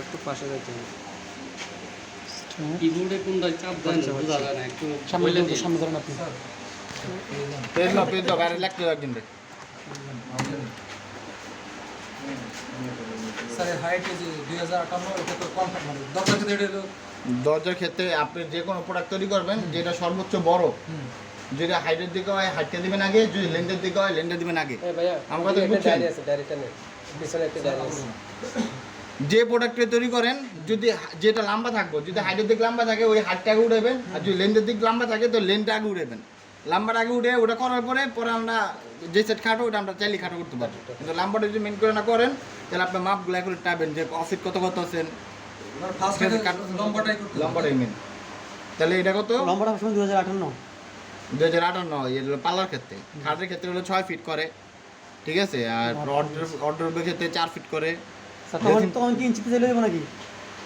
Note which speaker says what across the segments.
Speaker 1: একটু পাশে যেতে হবে
Speaker 2: কিবোর্ডে কোনটা চাপ দেয় না বোঝা যায় না একটু
Speaker 1: সামনে
Speaker 2: দিন।
Speaker 1: ধরেন আপনি।
Speaker 3: পেজ দাও পেজ দাও বাইরে লাগতে একদিন রে।
Speaker 4: স্যার হাইট যে দুই হাজার আটান্ন এটা তো কনফার্ম দরকার কিন্তু
Speaker 3: দরজার ক্ষেত্রে আপনি যে কোনো প্রোডাক্ট তৈরি করবেন যেটা সর্বোচ্চ বড়। যদি হাইটের দিকে হয় হাইটটা দিবেন আগে যদি লেন্থের দিকে হয় লেন্থটা দিবেন আগে। আমার কথা বুঝছেন? যে প্রোডাক্টে তৈরি করেন যদি যেটা লম্বা থাকব যদি হাইটের দিক লম্বা থাকে ওই হাইটটা আগে উঠাবেন আর যদি লেন্থের দিক লম্বা থাকে তো লেন্থটা আগে উঠাবেন। লাম্বার আগে উঠে ওটা করার পরে পরে আমরা যে সেট খাটো ওটা আমরা চাইলে খাটো করতে পারি। কিন্তু লাম্বাটা যদি মেন করে না করেন তাহলে আপনি মাপগুলো করে টাবেন যে অফিট কত কত আছেন
Speaker 4: লম্বাটাই
Speaker 3: মেন তাহলে এটা কত?
Speaker 1: লম্বাটা সবসময় দু হাজার আটান্ন।
Speaker 3: দু হাজার আটান্ন এগুলো পাল্লার ক্ষেত্রে। খাটের ক্ষেত্রে হলো ছয় ফিট করে ঠিক আছে? আর অর্ডার অর্ডারের ক্ষেত্রে চার ফিট করে।
Speaker 1: তখন তখন কি ইঞ্চিতে চলে যাব নাকি?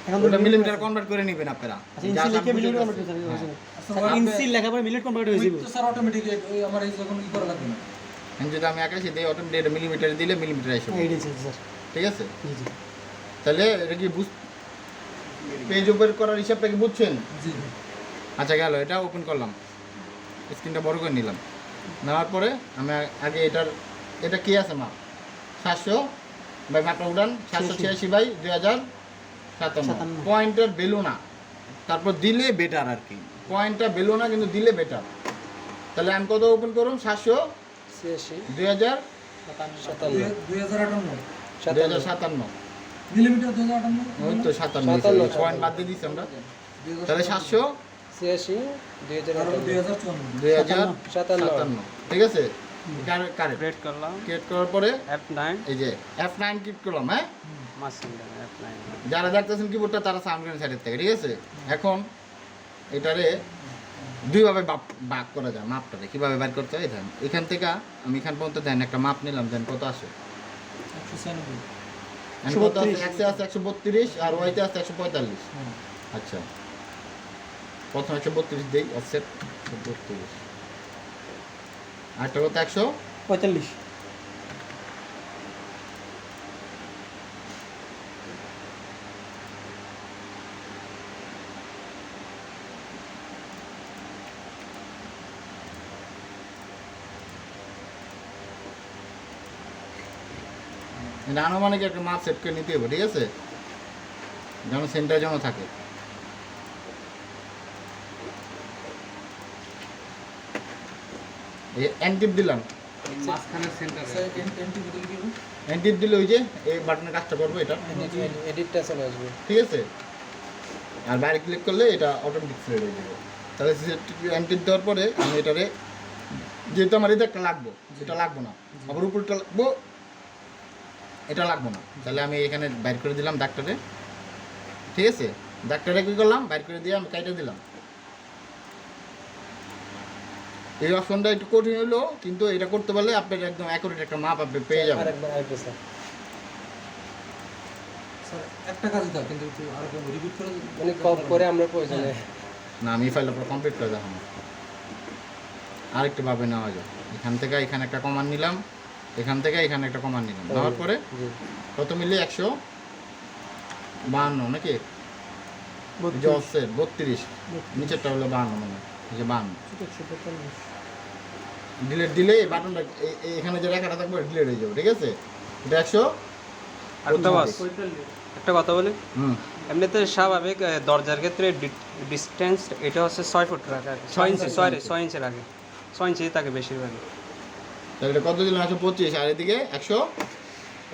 Speaker 1: এখন তো
Speaker 3: মিলিমিটার কনভার্ট করে নেবেন আপনারা।
Speaker 1: আচ্ছা ইঞ্চি লিখে মিলিমিটার কনভার্ট
Speaker 3: আছে।
Speaker 1: করতে
Speaker 4: আচ্ছা,
Speaker 1: হবে ইঞ্চি লেখাপড়া কনভার্ট হয়ে যাবে
Speaker 4: তো স্যার অটোমেটিক আমার এই যখন ই করা লাগবে না।
Speaker 3: যদি আমি আকাশে দিই অটোমেটিক মিলিমিটার দিলে মিলিমিটার এসে
Speaker 1: স্যার
Speaker 3: ঠিক আছে?
Speaker 1: জি জি।
Speaker 3: তাহলে এটা কি বুঝ পেজ ওপেন করার হিসাবটা কি বুঝছেন?
Speaker 4: জি।
Speaker 3: আচ্ছা গেল এটা ওপেন করলাম। স্ক্রিনটা বড় করে নিলাম। নেওয়ার পরে আমি আগে এটার এটা কি আছে মাপ সাতশো মাপটা উঠান সাতশো ছিয়াশি। বাই দুই হাজার সাতান্ন। পয়েন্টের বেলো না। তারপর দিলে বেটার আর কি। পয়েন্টটা বেলো না কিন্তু দিলে বেটার তাহলে আমি কত ওপেন করুন? সাতশো? দুই হাজার?
Speaker 4: দুই- দুই হাজার আটান্ন।
Speaker 3: দুই হাজার সাতান্ন।
Speaker 4: মিলিমিটার দুই হাজার আটান্ন?
Speaker 3: ওই তো সাতান্ন পয়েন্ট বাদ দিয়ে দিচ্ছি আমরা। তাহলে সাতশো?
Speaker 5: ছিয়াশি দুই হাজার
Speaker 4: দুই
Speaker 5: সাতান্ন।
Speaker 3: ঠিক আছে?
Speaker 2: ক্রিয়েট করলাম।
Speaker 3: ক্রিয়েট করার পরে?
Speaker 2: নাইন
Speaker 3: এই যে নাইন ক্লিক করলাম হ্যাঁ? যারা দেখতেছেন কিবোর্ডটা তারা করেন সাইডের থেকে ঠিক আছে? এখন এটারে দুইভাবে বাপ বাক করা যায় মাপটারে। কীভাবে বের করতে হয়? দেন এখান থেকে আমি এখান পর্যন্ত দেন একটা মাপ নিলাম দেন কত আসে?
Speaker 4: একশো ছিয়ানব্বই।
Speaker 3: কত আছে এক্সে আছে একশো বত্রিশ আর ওয়াইতে আছে একশো পঁয়তাল্লিশ। আচ্ছা। প্রথম একশো বত্রিশ দিই অফসেট বত্রিশ। কত একশো
Speaker 1: পঁয়তাল্লিশ।
Speaker 3: এটা আনুমানিক একটা মাপ সেট করে নিতে হবে ঠিক আছে? যেন সেন্টার যেন থাকে। এই অ্যান্টিপ দিলাম।
Speaker 2: মাঝখানের সেন্টারে?
Speaker 3: অ্যান্টিপ দিলে ওই যে এই বাটনের কাজটা করব এটা।
Speaker 5: এডিটটা চলে আসবে।
Speaker 3: ঠিক আছে? আর বাইরে ক্লিক করলে এটা অটোমেটিক সিলেক্ট হয়ে যাবে। তাহলে অ্যান্টিপ দেওয়ার পরে আমি এটারে যেহেতু আমার এটা লাগবো এটা লাগবো না। আবার উপরটা লাগবো এটা লাগবো না। তাহলে আমি এখানে বাইর করে দিলাম ডাক্তারে ঠিক আছে? ডাক্তারে কী করলাম? বাইর করে দিয়ে আমি কাইটে দিলাম। এই অপশনটা একটু কঠিন হলো কিন্তু এটা করতে পারলে আপনার একদম অ্যাকুরেট একটা মাপ আপনি পেয়ে যাবেন।
Speaker 5: আরেকবার আরেকবার স্যার।
Speaker 4: স্যার একটা কাজই দাও কিন্তু একটু আরেকবার রিপিট করে
Speaker 5: মানে কম করে আমরা প্রয়োজনে
Speaker 3: না আমি ফাইল আপনার কমপ্লিট করে দেখাবো। আরেকটু ভাবে নেওয়া যায় এখান থেকে এখানে একটা কমান নিলাম এখান থেকে এখানে একটা কমান নিলাম। নেওয়ার পরে কত মিলে একশো বাহান্ন নাকি? বত্রিশ। নিচেরটা হলো বাহান্ন মানে যে বাহান্ন ডিলেট দিলে এই বাটনটা এখানে যে রেখাটা থাকবে ডিলেট হয়ে যাবে ঠিক আছে? এটা একশো
Speaker 2: একটা একটা কথা বলি?
Speaker 3: হুম।
Speaker 2: এমনিতে স্বাভাবিক দরজার ক্ষেত্রে ডিস্টেন্স এটা হচ্ছে ছয় ফুট রাখা ছয় ইঞ্চি সরি ছয় ইঞ্চি। রাখে ছয় ইঞ্চি থাকে বেশিরভাগই।
Speaker 3: তাহলে এটা কত দিলাম? একশো পঁচিশ। আর এদিকে একশো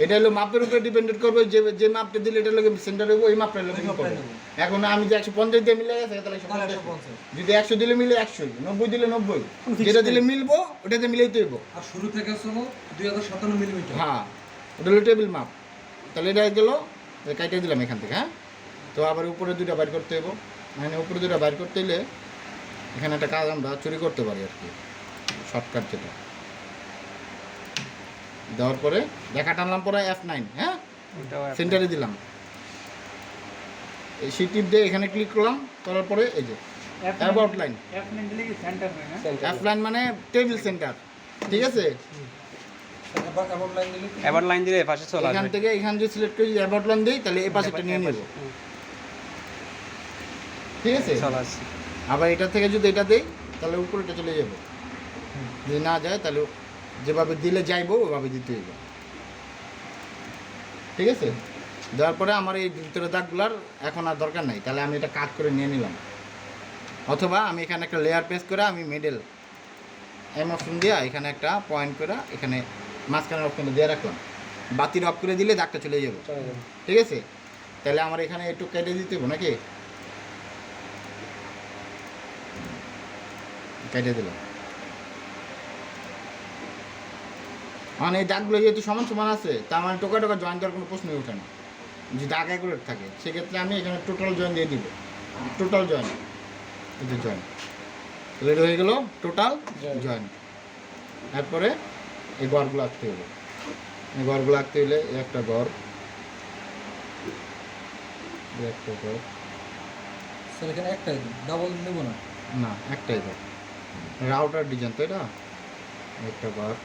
Speaker 3: এটা হলো মাপের উপরে ডিপেন্ডেন্ট করবে যে যে মাপটা দিলে এটা লোকে সেন্টার হইব ওই মাপটা লোকে এখন আমি যে একশো পঞ্চাশ দিয়ে মিলে গেছে তাহলে একশো
Speaker 4: একশো।
Speaker 3: যদি একশো দিলে মিলে একশোই নব্বই দিলে নব্বই। যেটা দিলে মিলবো ওটাতে মিলেই তো
Speaker 4: আর শুরু থেকে হলো দুই হাজার সাতান্ন মিলিমিটার
Speaker 3: হ্যাঁ ওটা হলো টেবিল মাপ তাহলে এটা গেলো কাইটে দিলাম এখান থেকে হ্যাঁ? তো আবার উপরে দুইটা বাইর করতে হইব। মানে উপরে দুইটা বাইর করতে হইলে এখানে একটা কাজ আমরা চুরি করতে পারি আর কি শর্টকাট যেটা। দেওয়ার পরে দেখা টানলাম পরে এফ নাইন হ্যাঁ? সেন্টারে দিলাম। এই সি টিপ দিয়ে এখানে ক্লিক করলাম করার পরে এই যে about line
Speaker 5: centre
Speaker 3: F line মানে টেবিল সেন্টার ঠিক আছে?
Speaker 4: এবার এবার লাইন দিলে
Speaker 2: লাইন দিলে চলে
Speaker 3: এখান থেকে এখান যে সিলেক্ট করে যদি অ্যাবাউট দিই তাহলে এই পাশেটা নিয়ে নেব। ঠিক আছে? আবার এটা থেকে যদি এটা দেই তাহলে উপরেটা চলে যাবে। যদি না যায় তাহলে যেভাবে দিলে যাইবো ওভাবে দিতে হইব। ঠিক আছে? দেওয়ার পরে আমার এই ভিতরে দাগগুলার এখন আর দরকার নাই তাহলে আমি এটা কাট করে নিয়ে নিলাম। অথবা আমি এখানে একটা লেয়ার পেস করে আমি মিডল এম অপশন দিয়ে এখানে একটা পয়েন্ট করে এখানে মাঝখানের অপশনটা দিয়ে রাখলাম। বাতির অফ করে দিলে দাগটা চলে যাবে।
Speaker 5: চলে যাবে।
Speaker 3: ঠিক আছে? তাহলে আমার এখানে একটু কেটে দিতে হবে নাকি? কেটে দিলাম। মানে এই দাগগুলো যেহেতু সমান সমান আছে তার মানে টোকা টোকা জয়েন দেওয়ার কোনো প্রশ্নই ওঠে না। যে দাগ অ্যাকুরেট থাকে সেক্ষেত্রে আমি এখানে টোটাল জয়েন দিয়ে দিব। টোটাল জয়েন যে জয়েন রেডি হয়ে গেল? টোটাল. জয়েন তারপরে এই গড়গুলো আঁকতে হবে এই গড়গুলো আঁকতে হলে একটা গড় একটা গড়।
Speaker 4: স্যার এখানে একটাই ডাবল নেব না?
Speaker 3: না একটাই গড়। রাউটার ডিজাইন তো এটা একটা গড়।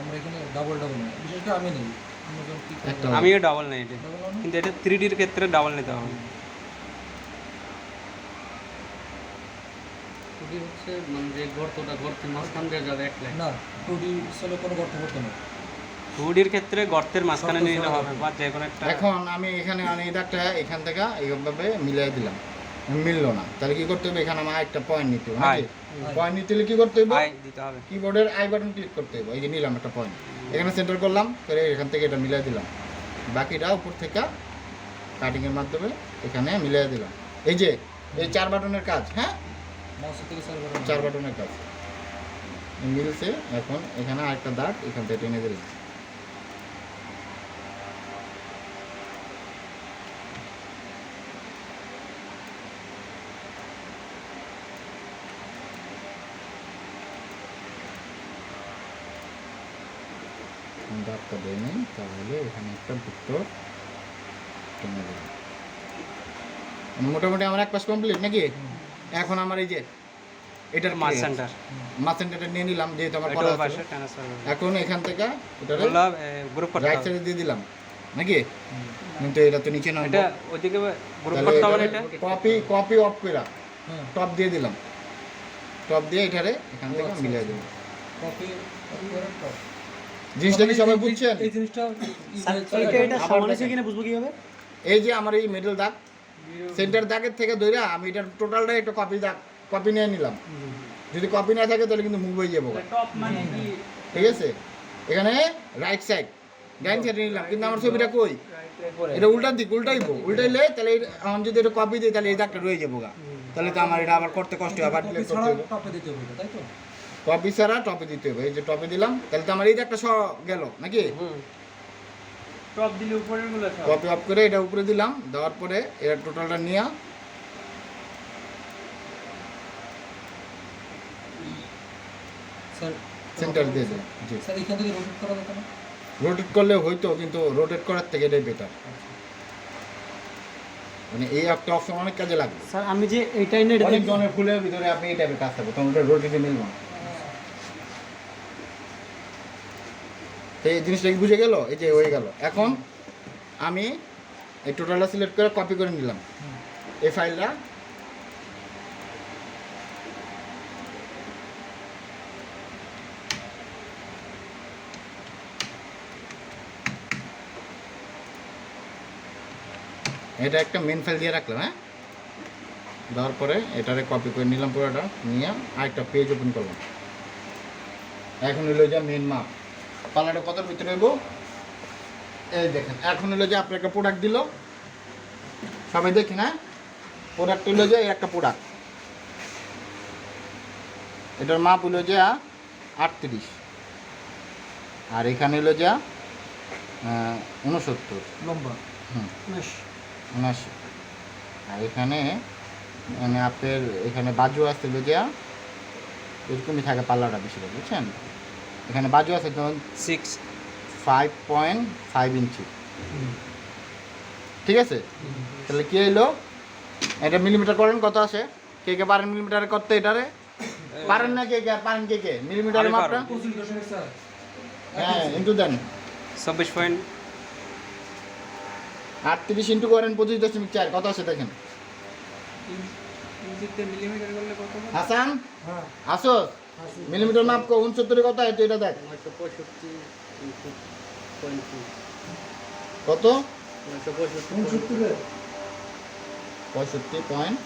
Speaker 4: আমরা এখানে ডাবল ডাবল নেই। বিশেষ করে আমি নেই। আমরা যখন কি
Speaker 3: একটা
Speaker 2: আমিও ডাবল নেই এটা। কিন্তু এটা থ্রি ডির ক্ষেত্রে ডাবল নিতে হবে।
Speaker 6: হচ্ছে মানে যে গর্তটা গর্তের মাঝখান দিয়ে যাবে এক লাইন
Speaker 4: না টুডি সেলে কোনো গর্ত করতে না।
Speaker 2: টু ক্ষেত্রে গর্তের মাঝখানে নিয়ে নিলে হবে বা যে কোনো একটা
Speaker 3: এখন আমি এখানে এই দাগটা এখান থেকে এইভাবে মিলিয়ে দিলাম। মিললো না। তাহলে কি করতে হবে? এখানে আমার একটা পয়েন্ট নিতে হবে
Speaker 2: আয়।
Speaker 3: পয়েন্ট নিতে হলে কি করতে হবে
Speaker 2: আই দিতে হবে।
Speaker 3: কিবোর্ডের আই বাটন ক্লিক করতে হবে এই যে নিলাম একটা পয়েন্ট এখানে সেন্টার করলাম করে এখান থেকে এটা মিলিয়ে দিলাম। বাকিটা উপর থেকে কাটিংয়ের মাধ্যমে এখানে মিলিয়ে দিলাম। এই যে এই চার বাটনের কাজ হ্যাঁ? চার বাটনের কাজ। মিলছে এখন এখানে আরেকটা দাগ এখান থেকে টেনে দিলাম দাগটা দেয় নেই তাহলে এখানে একটা বৃত্ত টেনে দিলাম মানে মোটামুটি আমার এক পাশ কমপ্লিট নাকি? এখন আমার এই যে এটার।
Speaker 2: সেন্টার
Speaker 3: মাছ সেন্টারটা নিয়ে নিলাম যেহেতু আমার
Speaker 2: এটা
Speaker 3: করা আছে। এখন এখান থেকে
Speaker 2: এগুলো গ্রুপ
Speaker 3: রাইট সাইডে দিয়ে দিলাম নাকি? কিন্তু এটা তো নিচে নয়।
Speaker 2: এটা ওইদিকে গ্রুপ করতে হবে এটা?
Speaker 3: কপি কপি অফ করে টপ দিয়ে দিলাম। টপ দিয়ে এটারে এখান থেকে মিলিয়ে। দিলাম
Speaker 4: কপি অফ করে টপ
Speaker 3: জিনিসটা কি সবাই বুঝছেন?
Speaker 4: এই জিনিসটা
Speaker 1: স্যার, এটা সমান। কিনা বুঝব কীভাবে?
Speaker 3: এই যে আমার এই মিডল দাগ সেন্টার দাগের থেকে ধরে আমি এটা টোটালটা একটা কপি দাগ কপি নিয়ে নিলাম। যদি কপি না থাকে তাহলে কিন্তু মুভ হয়ে যাব। ঠিক আছে? এখানে রাইট সাইড ডাইন সাইডে নিলাম। কিন্তু আমার ছবিটা কই? এটা উল্টার দিক উল্টাইবো উল্টাইলে তাহলে আমি যদি এটা কপি দিই তাহলে এই দাগটা রয়ে যাব গা তাহলে তো আমার এটা আবার করতে কষ্ট হবে। আবার
Speaker 4: টপে
Speaker 3: ছাড়া টপে দিতে হবে। এই যে টপে দিলাম তাহলে তো আমার এই একটা সহ গেল নাকি?
Speaker 2: টপ দিলে উপরেরগুলো
Speaker 3: কপি অফ করে এটা উপরে দিলাম দেওয়ার পরে এটা টোটালটা নিয়ে। সেন্টার দিয়ে জি।
Speaker 4: স্যার এখান থেকে রোটেট করা যেত না
Speaker 3: রোটেট করলে হয়তো কিন্তু রোটেট করার থেকে এটাই বেটার মানে এই একটা অপশন অনেক কাজে লাগবে।
Speaker 1: স্যার আমি যে এইটাই নেট
Speaker 3: অনেক জনের ফুলের ভিতরে আপনি এই টাইপের কাজ থাকবে তখন ওটা রোটেটে মিলবে না। এই জিনিসটা কি বুঝে গেল? এই যে হয়ে গেল। এখন আমি এই টোটালটা সিলেক্ট করে কপি করে নিলাম। এই ফাইলটা এটা একটা মেন ফাইল দিয়ে রাখলাম হ্যাঁ? দেওয়ার পরে এটারে কপি করে নিলাম পুরোটা, নিয়ে আরেকটা পেজ ওপেন করলাম। এখন হলো যা মেন মাপ পাল্লাটা কত ভিতরে হইব? এই দেখেন এখন হলো যে আপনার একটা প্রোডাক্ট দিল। সবাই দেখি না প্রোডাক্ট হলো যে একটা প্রোডাক্ট এটার মাপ হলো যে আটত্রিশ। আর এখানে হলো যে উনসত্তর।
Speaker 4: লম্বা।
Speaker 3: হুম। উনাশি। আর এখানে মানে আপনার এখানে বাজু আছে লজিয়া এরকমই থাকে পাল্লাটা বেশিরভাগ বুঝছেন? এখানে বাজু আছে ধরুন
Speaker 2: six
Speaker 3: five point five inch ঠিক আছে? তাহলে কি এলো এটা মিলিমিটার করেন কত আছে? কে কে পারেন মিলিমিটারে করতে এটারে? পারেন না কে কে পারেন কে কে? মিলিমিটারে
Speaker 2: আমি
Speaker 3: মাপটা?
Speaker 2: পারব।
Speaker 4: পঁচিশ দশমিক চার।
Speaker 3: হ্যাঁ ইন্টু দেন।
Speaker 2: চব্বিশ পয়েন্ট
Speaker 3: আটত্রিশ ইন্টু করেন পঁচিশ দশমিক চার কত আছে দেখেন?
Speaker 6: মিলিমিটার করলে কত
Speaker 3: হাসান?
Speaker 4: হ্যাঁ।
Speaker 3: আসোস মিলিমিটার মাপ কো উনসত্তরে কত হয় তুই এটা দেখ। কত?
Speaker 6: পঁয়ষট্টি
Speaker 4: উনসত্তরে
Speaker 3: পঁয়ষট্টি পয়েন্ট।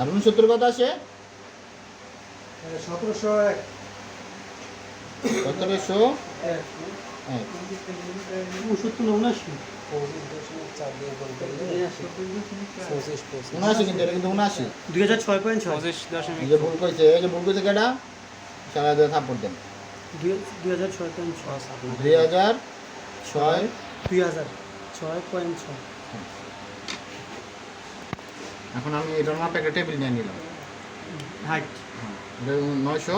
Speaker 3: আর উনসত্তর কত আসে
Speaker 4: সতেরোশো এক।
Speaker 3: সতেরোশো
Speaker 4: এক।
Speaker 3: হ্যাঁ
Speaker 1: সত্তর না উনাশি
Speaker 5: পঁচিশ দশমিক চার দিয়ে গুণ করলে পঁচিশ পঁচিশ
Speaker 3: উনআশি কিন্তু এটা কিন্তু উনআশি
Speaker 1: দুই হাজার ছয় পয়েন্ট ছয়
Speaker 2: পঁচিশ দশমিক
Speaker 3: যে ভুল এই যে ভুল কেটা সারা থাপ্পড় দেন
Speaker 1: দুই হাজার ছয় পয়েন্ট ছয়
Speaker 3: দুই হাজার ছয়
Speaker 1: দুই হাজার ছয় পয়েন্ট ছয়
Speaker 3: এখন আমি এটার মাপ একটা টেবিল নিয়ে নিলাম।
Speaker 1: হাইট
Speaker 3: এটা নয়শো।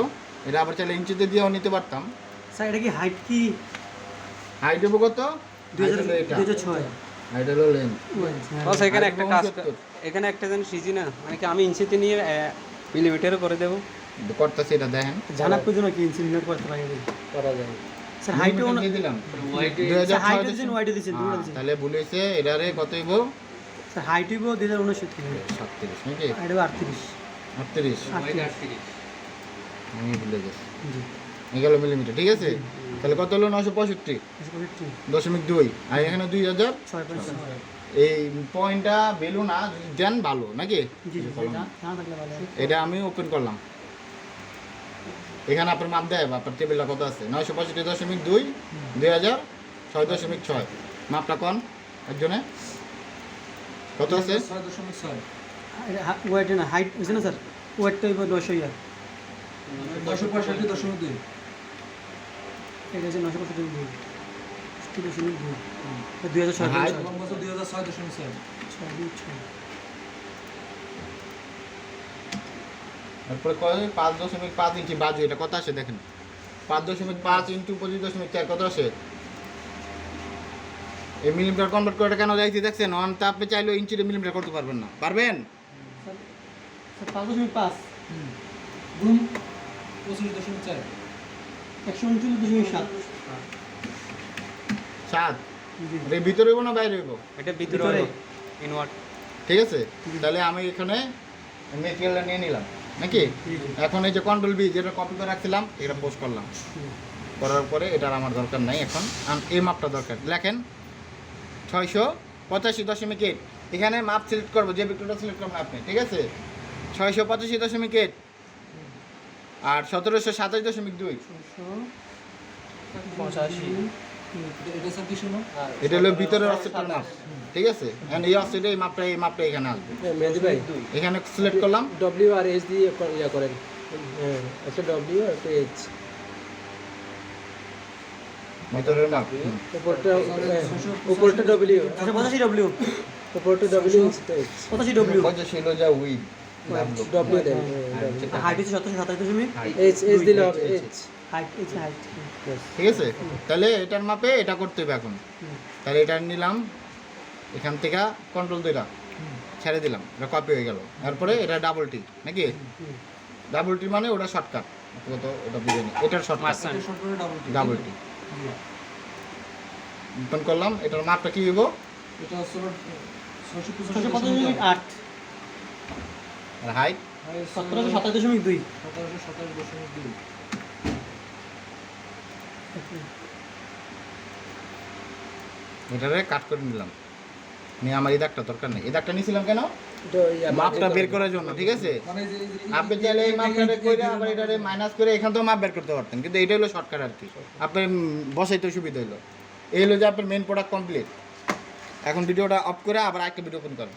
Speaker 3: এটা আবার চাইলে ইঞ্চিতে দিয়েও নিতে পারতাম।
Speaker 1: স্যার এটা কি হাইট কি?
Speaker 3: হাইট দেবো কত?
Speaker 2: বস এখানে একটা কাজ এখানে একটা জিনিস ইজি না মানে কি আমি ইঞ্চিতে নিয়ে মিলিমিটারও করে দেবো?
Speaker 3: করতেছি এটা দেখেন।
Speaker 1: কি ইনসিলিন্ডার করতে পারি?
Speaker 5: করা যায়।
Speaker 1: স্যার হাইটও
Speaker 3: দিয়ে দিলাম।
Speaker 6: হোয়াইটে
Speaker 3: দুই হাজার
Speaker 1: স্যার হাইটও দিয়েছেন ওয়াইটও দিয়েছেন দুটো
Speaker 3: হ্যাঁ, তাহলে এটারে কত হইব?
Speaker 1: স্যার হাইট হইব দুই হাজার উনষট্টি।
Speaker 3: সাতত্রিশ নাকি?
Speaker 1: হাইট হইব আটত্রিশ।
Speaker 3: আটত্রিশ।
Speaker 6: আটত্রিশ।
Speaker 3: আমি ভুলে গেছি। এগারো মিলিমিটার ঠিক আছে? তাহলে কত হলো? নশো পঁয়ষট্টি। দশমিক দুই। আর এখানে দুই হাজার এই পয়েন্টটা ভ্যালু না যদি দেন ভালো নাকি। এটা আমি ওপেন করলাম। এখানে আপনার মাপ দেয় আপনার টেবিলটা কত আছে? নয়শো পঁয়ষট্টি দশমিক দুই দুই হাজার ছয় দশমিক ছয়। মাপটা কন একজনে? কত আছে?
Speaker 4: ছয় দশমিক ছয়।
Speaker 1: ওয়েট না হাইট হয়েছে না স্যার? ওয়েটটা নশো ইয়ার
Speaker 4: নশো পঁয়ষট্টি দশমিক দুই।
Speaker 1: এটা হচ্ছে নশো পঁয়ষট্টি দুই দুই দশমিক দুই। দুই হাজার ছয়
Speaker 4: দুই হাজার ছয় দশমিক ছয়।
Speaker 1: ছয় দুই ছয়।
Speaker 3: তারপরে কত পাঁচ দশমিক পাঁচ ইঞ্চি বাজু এটা কত আসে দেখেন? পাঁচ দশমিক পাঁচ ইন্টু পঁচিশ দশমিক চার কত আসে? এই মিলিমিটার কনভার্ট করে কেন যাইছি দেখছেন? অন তা আপনি চাইলেও ইঞ্চিতে মিলিমিটার করতে পারবেন না। পারবেন?
Speaker 1: পাঁচ দশমিক পাঁচ।
Speaker 4: গুণ পঁচিশ দশমিক চার।
Speaker 1: একশো উনচল্লিশ দশমিক সাত।
Speaker 3: সাত? এর ভিতরে হইব না বাইরে হইব?
Speaker 2: এটা ভিতরে
Speaker 1: ভিতরে।
Speaker 2: ইনওয়ার্ড
Speaker 3: ঠিক আছে? তাহলে আমি এখানে মেটেরিয়ালটা নিয়ে নিলাম। নাকি? এখন এই যে কন্ট্রোল বি যেটা কপি করে রাখছিলাম এটা পোস্ট করলাম। করার পরে এটার আমার দরকার নাই এখন। এই মাপটা দরকার। লেখেন ছয়শো পঁচাশি দশমিক এইট এখানে মাপ সিলেক্ট করব যে বিক্রয়টা সিলেক্ট করবেন আপনি ঠিক আছে? ছয়শো পঁচাশি দশমিক এইট আর সতেরোশো সাতাশ দশমিক দুই।
Speaker 4: এটা
Speaker 3: হলো ভিতরের অফসেটের মাপ ঠিক আছে? এখন এই অফসেটে এই মাপটা এই মাপটা এখানে আসবে। এখানে সিলেক্ট করলাম।
Speaker 5: ডব্লিউ আর এইচ দিয়ে ইয়া করেন। হ্যাঁ একটা ডব্লিউ একটা এইচ
Speaker 3: ভিতরের মাপ। হুম।
Speaker 5: উপরটা হ্যাঁ, উপরটা ডব্লিউ
Speaker 1: ছশো পঁচাশি ডব্লিউ
Speaker 5: উপরটা ডব্লিউ নিচেটা এইচ
Speaker 1: পঁচাশি ডব্লিউ
Speaker 3: পঁচাশি হলো যা উইথ ঠিক আছে তাহলে এটার মাপে এটা করতে হবে এখন তাহলে এটা নিলাম এখান থেকে কন্ট্রোল দিলাম ছেড়ে দিলাম এটা কপি হয়ে গেল তারপরে এটা ডাবল টি নাকি ডাবল টি মানে ওটা শর্টকাট কত ওটা বুঝে নি এটার
Speaker 4: ডাবল টি
Speaker 3: ওপেন করলাম এটার মাপটা কি হইব
Speaker 4: এটা হচ্ছে
Speaker 1: 650 8
Speaker 3: আর হাইট
Speaker 1: সতেরোশো সাতাশ দশমিক দুই।
Speaker 4: সতেরোশো সাতাশ দশমিক দুই।
Speaker 3: এটারে কাট করে নিলাম। নিয়ে আমার এই দাগটা দরকার নেই। এই দাগটা নিয়েছিলাম কেন? মাপটা বের করার জন্য ঠিক আছে?
Speaker 4: মানে যে এই যে-
Speaker 3: আপনি চাইলে এই মাপটা করে আবার এটারে মাইনাস করে এখান থেকেও মাপ বের করতে পারতেন। কিন্তু এটা হলো শর্টকাট আর কি। আপনার বসাইতে সুবিধা হলো এই হলো যে আপনার মেন প্রোডাক্ট কমপ্লিট এখন ভিডিওটা অফ করে আবার একটা ভিডিও ওপেন করেন।